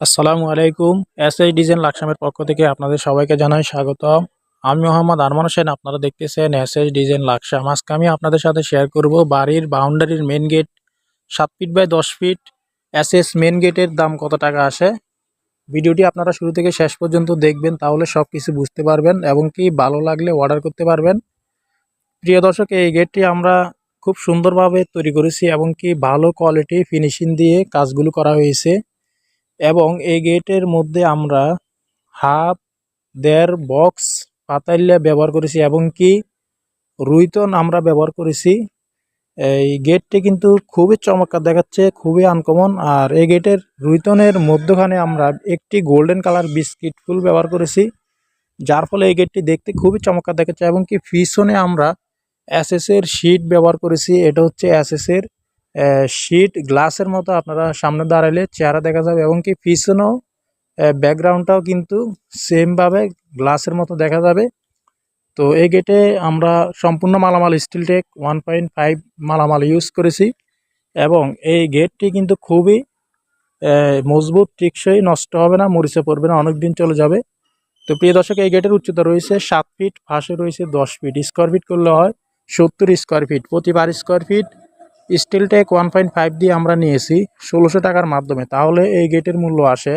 আসসালামু আলাইকুম। S H design লাকসামের পক্ষ থেকে আপনাদের সবাইকে জানাই স্বাগতম। আমি মোহাম্মদ আরমান হোসেন, আপনারা দেখতেছেন এস এইচ ডিজাইন লাকসাম। আজকে আমি আপনাদের সাথে শেয়ার করব বাড়ির বাউন্ডারির মেন গেট সাত ফিট বাই দশ ফিট এস এস মেন গেটের দাম কত টাকা আসে? ভিডিওটি আপনারা শুরু থেকে শেষ পর্যন্ত দেখবেন, তাহলে সব কিছু বুঝতে পারবেন এবং কি ভালো লাগলে অর্ডার করতে পারবেন। প্রিয় দর্শক, এই গেটটি আমরা খুব সুন্দরভাবে তৈরি করেছি এবং কি ভালো কোয়ালিটি ফিনিশিং দিয়ে কাজগুলো করা হয়েছে। এবং এই গেটের মধ্যে আমরা হাফ, দেড় বক্স পাতাইল্যা ব্যবহার করেছি এবং কি রুইতন আমরা ব্যবহার করেছি। এই গেটটি কিন্তু খুবই চমৎকার দেখাচ্ছে, খুবই আনকমন আর এই গেটের রুইতনের মধ্যখানে আমরা একটি গোল্ডেন কালার বিস্কিট ফুল ব্যবহার করেছি, যার ফলে এই গেটটি দেখতে খুবই চমৎকার দেখাচ্ছে এবং কি পিছনে আমরা এসএসের শিট ব্যবহার করেছি, এটা হচ্ছে এসএসের শিট গ্লাসের মতো আপনারা সামনে দাঁড়ালে চেহারা দেখা যাবে এবং কি পিছনেও ব্যাকগ্রাউন্ডটাও কিন্তু সেমভাবে গ্লাসের মতো দেখা যাবে। তো এই গেটে আমরা সম্পূর্ণ মালামাল steel tech one point five মালামাল ইউজ করেছি এবং এই গেটটি কিন্তু খুবই মজবুত, টিকসই, নষ্ট হবে না, মরিচে পড়বে না অনেক দিন চলে যাবে। তো প্রিয় দর্শক, এই গেটের উচ্চতা রয়েছে সাত ফিট ফাঁসে রয়েছে দশ ফিট স্কোয়ার ফিট করলে হয় সত্তর স্কোয়ার ফিট প্রতি বার square feet steel tech one point five দিয়ে আমরা নিয়েছি ষোলোশো টাকার মাধ্যমে। তাহলে এই গেটের মূল্য আসে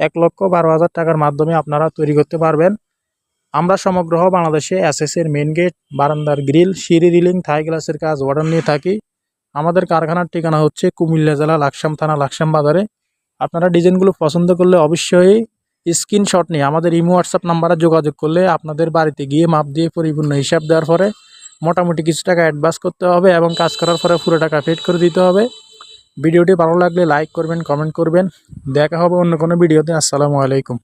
এক লক্ষ বারো হাজার টাকার মাধ্যমে আপনারা তৈরি করতে পারবেন। আমরা সমগ্র বাংলাদেশে এস এর মেন গেট, বারান্দার গ্রিল, সিঁড়ি রিলিং, থাই গ্লাসের কাজ অর্ডার নিয়ে থাকি। আমাদের কারখানার ঠিকানা হচ্ছে কুমিল্লা জেলা লাকসাম থানা, লাকসাম বাজারে। আপনারা ডিজাইনগুলো পছন্দ করলে অবশ্যই স্ক্রিনশট নিয়ে আমাদের ইমো হোয়াটসঅ্যাপ নাম্বারে যোগাযোগ করলে আপনাদের বাড়িতে গিয়ে মাপ দিয়ে পরিপূর্ণ হিসাব দেওয়ার পরে মোটামুটি কিছু টাকা অ্যাডভান্স করতে হবে এবং কাজ করার পরে পুরো টাকা পেড করে দিতে হবে। ভিডিওটি ভালো লাগলে লাইক করবেন কমেন্ট করবেন। দেখা হবে অন্য কোনো ভিডিওতে। আসসালামু আলাইকুম।